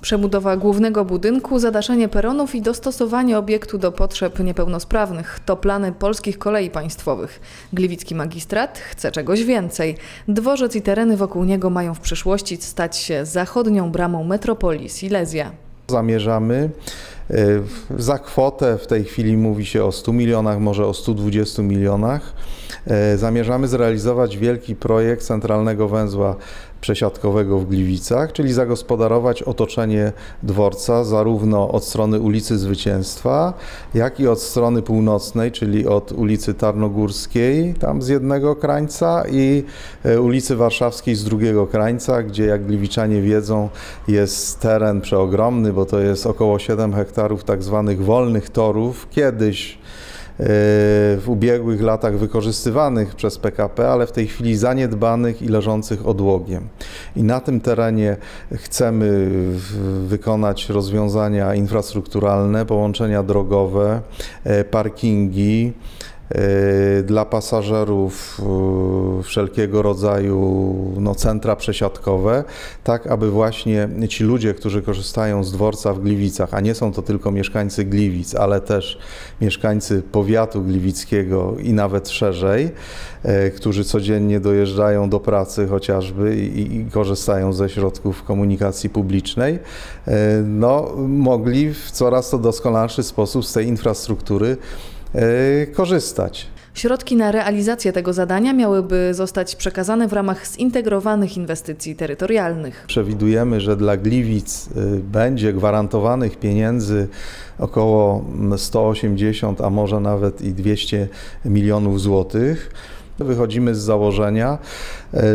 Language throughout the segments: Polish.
Przebudowa głównego budynku, zadaszenie peronów i dostosowanie obiektu do potrzeb niepełnosprawnych to plany polskich kolei państwowych. Gliwicki magistrat chce czegoś więcej. Dworzec i tereny wokół niego mają w przyszłości stać się zachodnią bramą metropolii Silesia. Zamierzamy za kwotę, w tej chwili mówi się o 100 milionach, może o 120 milionach, y, zamierzamy zrealizować wielki projekt centralnego węzła przesiadkowego w Gliwicach, czyli zagospodarować otoczenie dworca zarówno od strony ulicy Zwycięstwa, jak i od strony północnej, czyli od ulicy Tarnogórskiej, tam z jednego krańca i e, ulicy Warszawskiej z drugiego krańca, gdzie jak Gliwiczanie wiedzą jest teren przeogromny, bo to jest około 7 hektarów tak zwanych wolnych torów. Kiedyś w ubiegłych latach wykorzystywanych przez PKP, ale w tej chwili zaniedbanych i leżących odłogiem. I na tym terenie chcemy wykonać rozwiązania infrastrukturalne, połączenia drogowe, e, parkingi, e, dla pasażerów e, wszelkiego rodzaju no, centra przesiadkowe, tak aby właśnie ci ludzie, którzy korzystają z dworca w Gliwicach, a nie są to tylko mieszkańcy Gliwic, ale też mieszkańcy powiatu gliwickiego i nawet szerzej, e, którzy codziennie dojeżdżają do pracy chociażby i, i korzystają ze środków komunikacji publicznej, no, mogli w coraz to doskonalszy sposób z tej infrastruktury korzystać. Środki na realizację tego zadania miałyby zostać przekazane w ramach zintegrowanych inwestycji terytorialnych. Przewidujemy, że dla Gliwic y, będzie gwarantowanych pieniędzy około 180, a może nawet i 200 milionów złotych. Wychodzimy z założenia,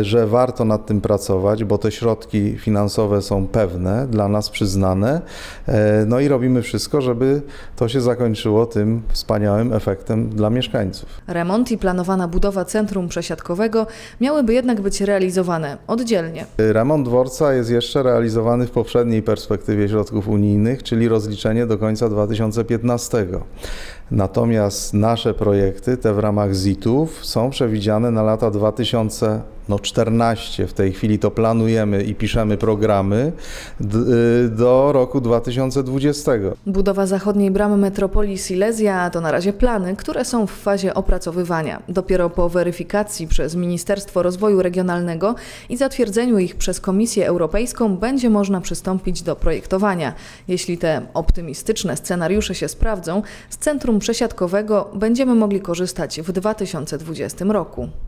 że warto nad tym pracować, bo te środki finansowe są pewne, dla nas przyznane. E, no i robimy wszystko, żeby to się zakończyło tym wspaniałym efektem dla mieszkańców. Remont i planowana budowa centrum przesiadkowego miałyby jednak być realizowane oddzielnie. Remont dworca jest jeszcze realizowany w poprzedniej perspektywie środków unijnych, czyli rozliczenie do końca 2015. Natomiast nasze projekty, te w ramach ZIT-ów, są przewidziane na lata 2000 no 14 w tej chwili to planujemy i piszemy programy y, do roku 2020. Budowa zachodniej bramy metropolii Silesia to na razie plany, które są w fazie opracowywania. Dopiero po weryfikacji przez Ministerstwo Rozwoju Regionalnego i zatwierdzeniu ich przez Komisję Europejską będzie można przystąpić do projektowania. Jeśli te optymistyczne scenariusze się sprawdzą, z centrum przesiadkowego będziemy mogli korzystać w 2020 roku.